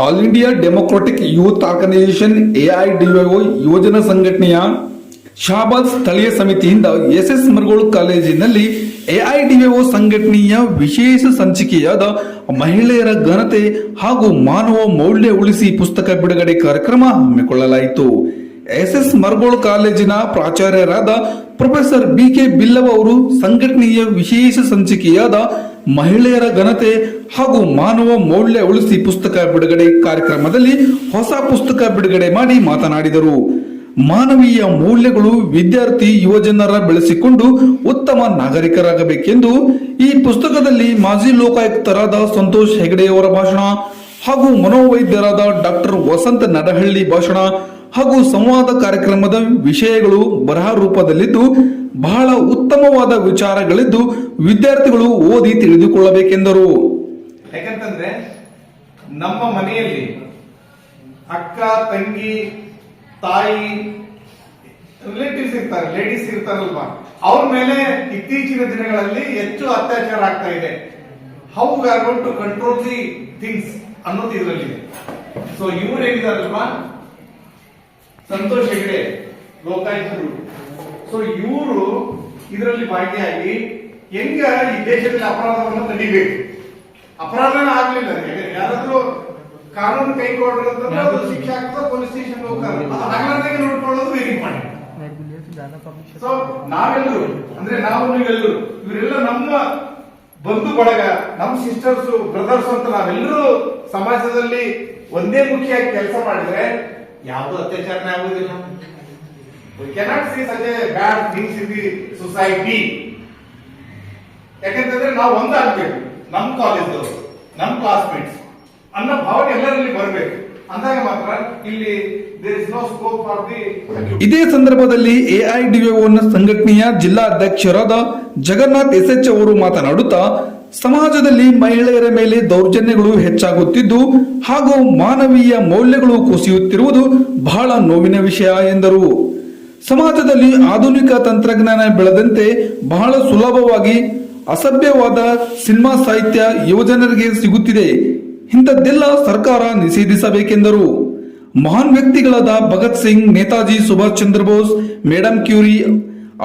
All India democratic youth organisation AIDO ಯೋಜನಾ ಸಂಘಟನೆಯ ಶಹಬಾದ್ ಸ್ಥಳೀಯ ಸಮಿತಿಯಿಂದ ಎಸ್ ಎಸ್ ಮರಗೋಳು ಕಾಲೇಜಿನಲ್ಲಿ ಎಐಡಿಒ ಸಂಘಟನೆಯ ವಿಶೇಷ ಸಂಚಿಕೆಯಾದ ಮಹಿಳೆಯರ ಘನತೆ ಹಾಗೂ ಮಾನವ ಮೌಲ್ಯ ಉಳಿಸಿ ಪುಸ್ತಕ ಬಿಡುಗಡೆ ಕಾರ್ಯಕ್ರಮ ಹಮ್ಮಿಕೊಳ್ಳಲಾಯಿತು. ಎಸ್ ಎಸ್ ಮರಗೋಳು ಕಾಲೇಜಿನ ಪ್ರಾಚಾರ್ಯರಾದ ಪ್ರೊಫೆಸರ್ ಬಿ ಕೆ ಬಿಲ್ಲವ ಅವರು ಸಂಘಟನೆಯ ವಿಶೇಷ ಸಂಚಿಕೆಯಾದ ಮಹಿಳೆಯರ ಘನತೆ ಹಾಗೂ ಮಾನವ ಮೌಲ್ಯ ಉಳಿಸಿ ಪುಸ್ತಕ ಬಿಡುಗಡೆ ಕಾರ್ಯಕ್ರಮದಲ್ಲಿ ಹೊಸ ಪುಸ್ತಕ ಬಿಡುಗಡೆ ಮಾಡಿ ಮಾತನಾಡಿದರು. ಮಾನವೀಯ ಮೌಲ್ಯಗಳು ವಿದ್ಯಾರ್ಥಿ ಯುವಜನರ ಬೆಳೆಸಿಕೊಂಡು ಉತ್ತಮ ನಾಗರಿಕರಾಗಬೇಕೆಂದು ಈ ಪುಸ್ತಕದಲ್ಲಿ ಮಾಜಿ ಲೋಕಾಯುಕ್ತರಾದ ಸಂತೋಷ್ ಹೆಗಡೆಯವರ ಭಾಷಣ ಹಾಗೂ ಮನೋವೈದ್ಯರಾದ ಡಾಕ್ಟರ್ ವಸಂತ ನಡಹಳ್ಳಿ ಭಾಷಣ ಹಾಗೂ ಸಂವಾದ ಕಾರ್ಯಕ್ರಮದ ವಿಷಯಗಳು ಬರಹ ರೂಪದಲ್ಲಿದ್ದು ಬಹಳ ಉತ್ತಮವಾದ ವಿಚಾರಗಳಿದ್ದು ವಿದ್ಯಾರ್ಥಿಗಳು ಓದಿ ತಿಳಿದುಕೊಳ್ಳಬೇಕೆಂದರು. ಯಾಕಂತಂದ್ರೆ ನಮ್ಮ ಮನೆಯಲ್ಲಿ ಅಕ್ಕ, ತಂಗಿ, ತಾಯಿ ರಿಲೇಟಿವ್ಸ್ ಇರ್ತಾರೆ ಲೇಡೀಸ್ ಇರ್ತಾರಲ್ವಾ? ಅವ್ರ ಮೇಲೆ ಇತ್ತೀಚಿನ ದಿನಗಳಲ್ಲಿ ಹೆಚ್ಚು ಅತ್ಯಾಚಾರ ಆಗ್ತಾ ಇದೆ. How we are gone to control the things ಅನ್ನೋದು ಇದರಲ್ಲಿ ಸೊ ಇವ್ರು ಏನಿದಾರಲ್ವಾ? ಸಂತೋಷ್ ಹೆಗಡೆ, ಲೋಕಾಯುಕ್ತರು. ಸೊ ಇವರು ಇದರಲ್ಲಿ ಭಾಗಿಯಾಗಿ ಹೆಂಗ ಈ ದೇಶದಲ್ಲಿ ಅಪರಾಧವನ್ನು ತಡಿಬೇಕು? ಅಪರಾಧನ ಆಗ್ಲಿಲ್ಲ ಯಾರಾದ್ರೂ ಕಾನೂನು ಕೈಗೊಂಡ್ರೆ ಅದು ಶಿಕ್ಷೆ ಆಗ್ತದೆ ಪೊಲೀಸ್ ಸ್ಟೇಷನ್ ಹೋಗ್ತಾರೆ. ಆಗ್ಲಾರ್ದಂಗೆ ನೋಡ್ಕೊಳ್ಳೋದು ವೇರಿಂಗ್ ಮಾಡಿ ಸೊ ನಾವೆಲ್ಲರೂ ಅಂದ್ರೆ ನಾವು ನೀವೆಲ್ಲರೂ ಇವರೆಲ್ಲ ನಮ್ಮ ಬಂಧು ಬಳಗ ನಮ್ಮ ಸಿಸ್ಟರ್ಸ್ ಬ್ರದರ್ಸ್ ಅಂತ ನಾವೆಲ್ಲರೂ ಸಮಾಜದಲ್ಲಿ ಒಂದೇ ಮುಖ್ಯವಾಗಿ ಕೆಲಸ ಮಾಡಿದ್ರೆ ಯಾವುದು ಅತ್ಯಾಚಾರನೇ ಆಗುದಿಲ್ಲ we cannot see such a bad things in the society ಯಾಕಂತಂದ್ರೆ ನಾವು ಒಂದಾಗ್ಬೇಕು ನಮ್ಮ ಕಾಲೇಜ್ ನಮ್ಮ ಕ್ಲಾಸ್ಮೇಟ್ಸ್ ಅನ್ನೋ ಭಾವನೆ ಎಲ್ಲರಲ್ಲಿ ಬರಬೇಕು. ಅಂದಾಗ ಮಾತ್ರ ಇಲ್ಲಿ ಇದೇ ಸಂದರ್ಭದಲ್ಲಿ ಎಐಡಿಒನ ಸಂಘಟನೆಯ ಜಿಲ್ಲಾ ಅಧ್ಯಕ್ಷರಾದ ಜಗನ್ನಾಥ್ ಎಸ್ ಎಚ್ ಅವರು ಮಾತನಾಡುತ್ತಾ, ಸಮಾಜದಲ್ಲಿ ಮಹಿಳೆಯರ ಮೇಲೆ ದೌರ್ಜನ್ಯಗಳು ಹೆಚ್ಚಾಗುತ್ತಿದ್ದು ಹಾಗೂ ಮಾನವೀಯ ಮೌಲ್ಯಗಳು ಕುಸಿಯುತ್ತಿರುವುದು ಬಹಳ ನೋವಿನ ವಿಷಯ ಎಂದರು. ಸಮಾಜದಲ್ಲಿ ಆಧುನಿಕ ತಂತ್ರಜ್ಞಾನ ಬೆಳೆದಂತೆ ಬಹಳ ಸುಲಭವಾಗಿ ಅಸಭ್ಯವಾದ ಸಿನಿಮಾ ಸಾಹಿತ್ಯ ಯುವಜನರಿಗೆ ಸಿಗುತ್ತಿದೆ. ಇಂಥದ್ದೆಲ್ಲ ಸರ್ಕಾರ ನಿಷೇಧಿಸಬೇಕೆಂದರು. ಮಹಾನ್ ವ್ಯಕ್ತಿಗಳಾದ Bhagat Singh, Netaji Subhash Chandra Bose madam Curie,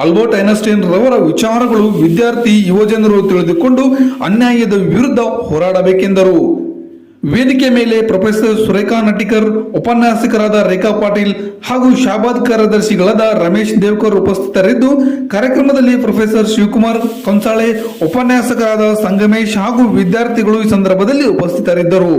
Albert Einstein ರವರ ವಿಚಾರಗಳು ವಿದ್ಯಾರ್ಥಿ ಯುವಜನರು ತಿಳಿದುಕೊಂಡು ಅನ್ಯಾಯದ ವಿರುದ್ಧ ಹೋರಾಡಬೇಕೆಂದರು. ವೇದಿಕೆ ಮೇಲೆ ಪ್ರೊಫೆಸರ್ ಸುರೇಖಾ ನಟಿಕರ್, ಉಪನ್ಯಾಸಕರಾದ ರೇಖಾ ಪಾಟೀಲ್ ಹಾಗೂ ಶಾಬಾದ್ ಕಾರ್ಯದರ್ಶಿಗಳಾದ ರಮೇಶ್ ದೇವ್ಕರ್ ಉಪಸ್ಥಿತರಿದ್ದು, ಕಾರ್ಯಕ್ರಮದಲ್ಲಿ ಪ್ರೊಫೆಸರ್ ಶಿವಕುಮಾರ್ ಕಂಸಾಳೆ ಉಪನ್ಯಾಸಕರಾದ ಸಂಗಮೇಶ್ ಹಾಗೂ ವಿದ್ಯಾರ್ಥಿಗಳು ಈ ಸಂದರ್ಭದಲ್ಲಿ ಉಪಸ್ಥಿತರಿದ್ದರು.